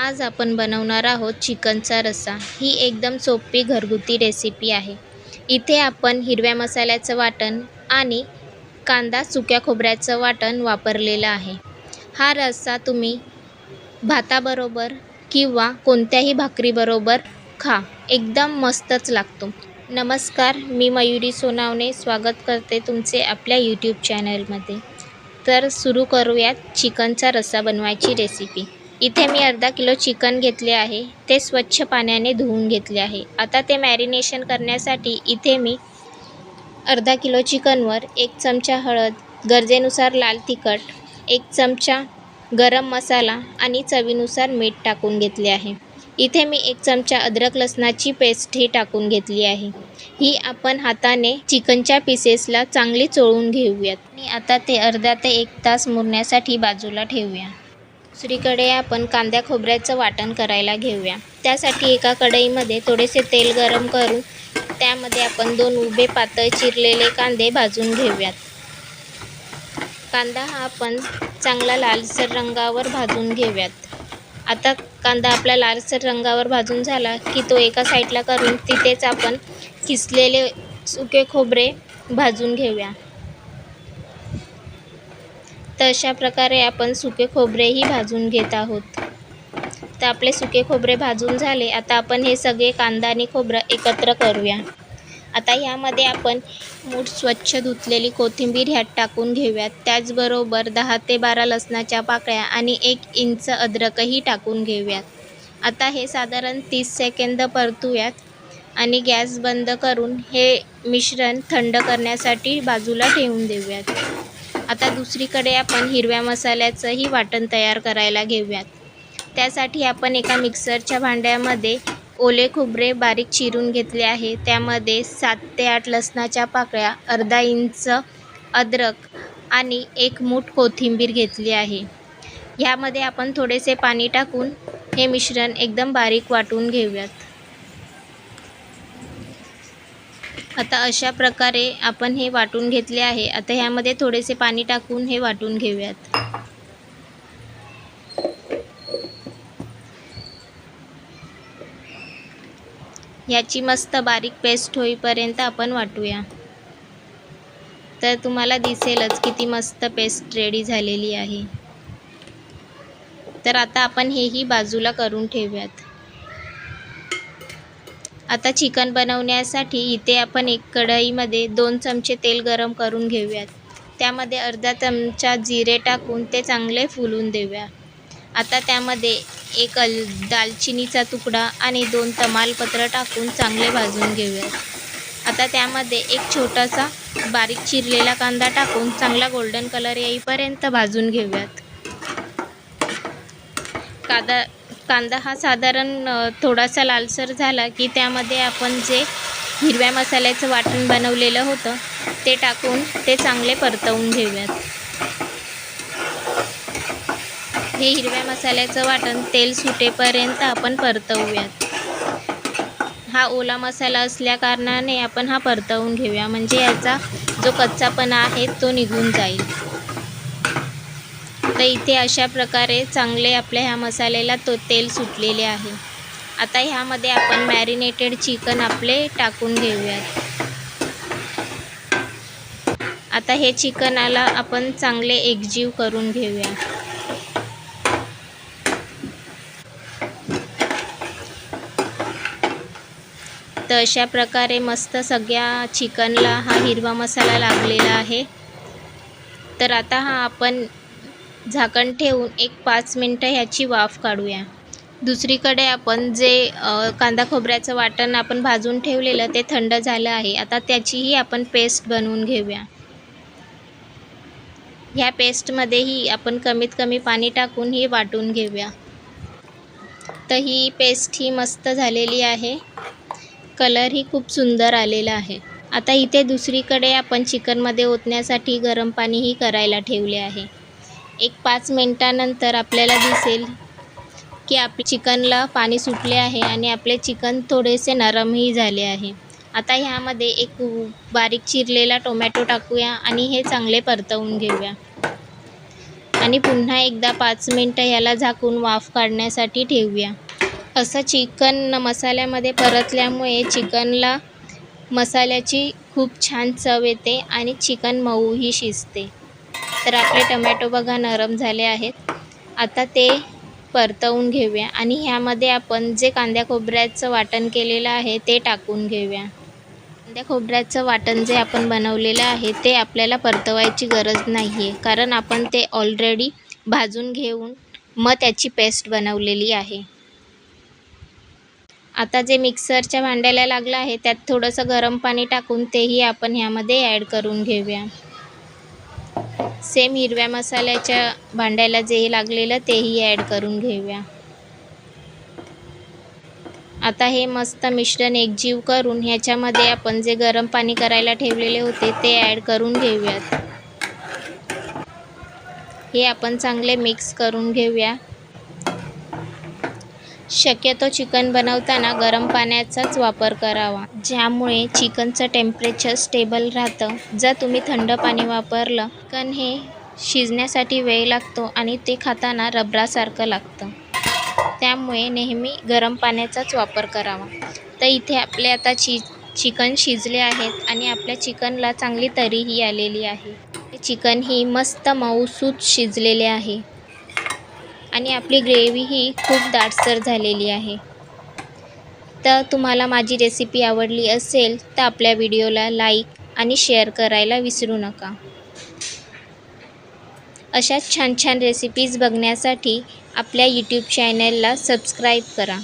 आज आपण बनवणार आहोत चिकनचा रस्सा. ही एकदम सोपी घरगुती रेसिपी आहे. इथे आपण हिरव्या मसाल्याचं वाटण आणि कांदा सुक्या खोबऱ्याचं वाटण वापरलेलं आहे. हा रस्सा तुम्ही भाताबरोबर किंवा कोणत्याही भाकरीबरोबर खा. एकदम मस्तच लागतो. नमस्कार मी मयुरी सोनावणे. स्वागत करते तुमचे आपल्या यूट्यूब चॅनलमध्ये तर सुरू करूयात चिकनचा रस्सा बनवायची रेसिपी इथे मी अर्धा किलो चिकन घेतले आहे. ते स्वच्छ पाण्याने धुवून घेतले आहे. आता ते मॅरिनेशन करण्यासाठी इथे मी अर्धा किलो चिकनवर एक चमचा हळद गरजेनुसार लाल तिखट एक चमचा गरम मसाला आणि चवीनुसार मीठ टाकून घेतले आहे. इथे मी एक चमचा अद्रक लसणाची पेस्टही टाकून घेतली आहे. ही आपण हाताने चिकनच्या पीसेसला चांगली चोळून घेऊयात. आणि आता ते अर्धा ते एक तास मुरण्यासाठी बाजूला ठेवूया. दुसरीकडे आपण कांद्या खोबऱ्याचं वाटण करायला घेऊया. त्यासाठी एका कढईमध्ये थोडेसे तेल गरम करून त्यामध्ये आपण दोन उभे पातळ चिरलेले कांदे भाजून घेऊयात. कांदा हा आपण चांगला लालसर रंगावर भाजून घेऊयात. आता कांदा आपला लालसर रंगावर भाजून झाला की तो एका साईडला करून तिथेच आपण किसलेले सुके खोबरे भाजून घेऊया. तर अशा प्रकारे आपण सुके खोबरेही भाजून घेत आहोत. तर आपले सुके खोबरे भाजून झाले. आता आपण हे सगळे कांदा आणि खोबरं एकत्र करूया. आता ह्यामध्ये आपण मूठ स्वच्छ धुतलेली कोथिंबीर ह्यात टाकून घेऊयात. त्याचबरोबर दहा ते बारा लसणाच्या पाकळ्या आणि एक इंच अद्रकही टाकून घेऊयात. आता हे साधारण तीस सेकंद परतूयात आणि गॅस बंद करून हे मिश्रण थंड करण्यासाठी बाजूला ठेवून देऊयात. आता दुसरीकडे आपण हिरव्या मसाल्याचंही वाटण तयार करायला घेऊयात. त्यासाठी आपण एका मिक्सरच्या भांड्यामध्ये ओले खोबरे बारीक चिरून घेतले आहे. त्यामध्ये सात ते आठ लसणाच्या पाकळ्या अर्धा इंच अद्रक आणि एक मूठ कोथिंबीर घेतली आहे. ह्यामध्ये आपण थोडेसे पाणी टाकून हे मिश्रण एकदम बारीक वाटून घेऊयात. आता अशा प्रकारे आपण हे वाटून घेतले आहे. आता ह्यामध्ये थोडेसे पाणी टाकून हे वाटून घेऊयात. याची मस्त बारीक पेस्ट होईपर्यंत आपण वाटूया. तर तुम्हाला दिसेलच किती मस्त पेस्ट रेडी झालेली आहे. तर आता आपण हेही बाजूला करून ठेवूयात. आता चिकन बनवण्यासाठी इथे आपण एक कढईमध्ये दोन चमचे तेल गरम करून घेऊयात. त्यामध्ये अर्धा चमचा जिरे टाकून ते चांगले फुलून देऊया. आता त्यामध्ये एक अल दालचिनीचा तुकडा आणि दोन तमालपत्र टाकून चांगले भाजून घेऊयात. आता त्यामध्ये एक छोटासा बारीक चिरलेला कांदा टाकून चांगला गोल्डन कलर येईपर्यंत भाजून घेऊयात. कांदा कांदा हा साधारण थोडासा लालसर झाला की त्यामध्ये आपण जे हिरव्या मसाल्याचं वाटण बनवलेलं होतं ते टाकून ते चांगले परतवून घेऊयात. हे हिरव्या मसाल्याचं वाटण तेल सुटेपर्यंत आपण परतवूयात. हा ओला मसाला असल्याकारणाने आपण हा परतवून घेऊया म्हणजे याचा जो कच्चापणा आहे तो निघून जाईल. तर इथे अशा प्रकारे चांगले आपल्या ह्या मसाल्याला तो तेल सुटलेले आहे. आता ह्यामध्ये आपण मॅरिनेटेड चिकन आपले टाकून घेऊयात. आता हे चिकनाला आपण चांगले एकजीव करून घेऊया. तर अशा प्रकारे मस्त सगळ्या चिकनला हा हिरवा मसाला लागलेला आहे. तर आता हा आपण झाकण ठेवून एक पाच मिनटं ह्याची वाफ काढूया. दुसरीकडे आपण जे कांदा खोबऱ्याचं वाटण आपण भाजून ठेवलेलं ते थंड झालं आहे. आता त्याचीही आपण पेस्ट बनवून घेऊया. ह्या पेस्टमध्येही आपण कमीत कमी पाणी टाकून ही वाटून घेऊया. तर ही पेस्ट ही मस्त झालेली आहे. कलरही खूप सुंदर आलेला आहे. आता इथे दुसरीकडे आपण चिकनमध्ये ओतण्यासाठी गरम पाणीही करायला ठेवले आहे. एक पाच मिनटानंतर आपल्याला दिसेल की आप चिकनला पाणी सुटले आहे आणि आपले चिकन थोडेसे नरमही झाले आहे. आता ह्यामध्ये एक बारीक चिरलेला टोमॅटो टाकूया आणि हे चांगले परतवून घेऊया. आणि पुन्हा एकदा पाच मिनटं ह्याला झाकून वाफ काढण्यासाठी ठेवूया. असं चिकन मसाल्यामध्ये परतल्यामुळे चिकनला मसाल्याची खूप छान चव येते आणि चिकन मऊही शिजते. तर आपले टमॅटो बघा नरम झाले आहेत. आता ते परतवून घेऊया आणि ह्यामध्ये आपण जे कांद्या खोबऱ्याचं वाटण केलेलं आहे ते टाकून घेऊया. कांद्या खोबऱ्याचं वाटण जे आपण बनवलेलं आहे ते आपल्याला परतवायची गरज नाही आहे कारण आपण ते ऑलरेडी भाजून घेऊन मग त्याची पेस्ट बनवलेली आहे. आता जे मिक्सरच्या भांड्याला लागलं आहे त्यात थोडंसं गरम पाणी टाकून तेही आपण ह्यामध्ये ॲड करून घेऊया. सेम हिरव्या मसाल्याच्या भांड्याला जे लागलेलं तेही ॲड करून घेऊया. आता हे मस्त मिश्रण एकजीव करून ह्याच्यामध्ये आपण जे गरम पाणी करायला ठेवलेले होते ते ॲड करून घेऊयात. हे आपण चांगले मिक्स करून घेऊया. शक्यतो चिकन बनवताना गरम पाण्याचाच वापर करावा. ज्यामुळे चिकनचं टेम्परेचर स्टेबल राहतं. जर तुम्ही थंड पाणी वापरलं चिकन हे शिजण्यासाठी वेळ लागतो आणि ते खाताना रबरासारखं लागतं. त्यामुळे नेहमी गरम पाण्याचाच वापर करावा. तर इथे आपले आता चि चिकन शिजले आहेत आणि आपल्या चिकनला चांगली तरीही आलेली आहे. चिकन ही मस्त मऊसूत शिजलेले आहे. आणि आपली ग्रेव्ही ही खूप दाटसर झालेली आहे. तर तुम्हाला माझी रेसिपी आवडली असेल तर आपल्या व्हिडिओला लाईक आणि शेअर करायला विसरू नका. अशाच छान छान रेसिपीज बघण्यासाठी आपल्या यूट्यूब चॅनलला सबस्क्राईब करा.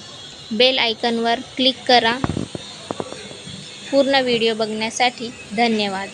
बेल आयकनवर क्लिक करा. पूर्ण व्हिडिओ बघण्यासाठी धन्यवाद.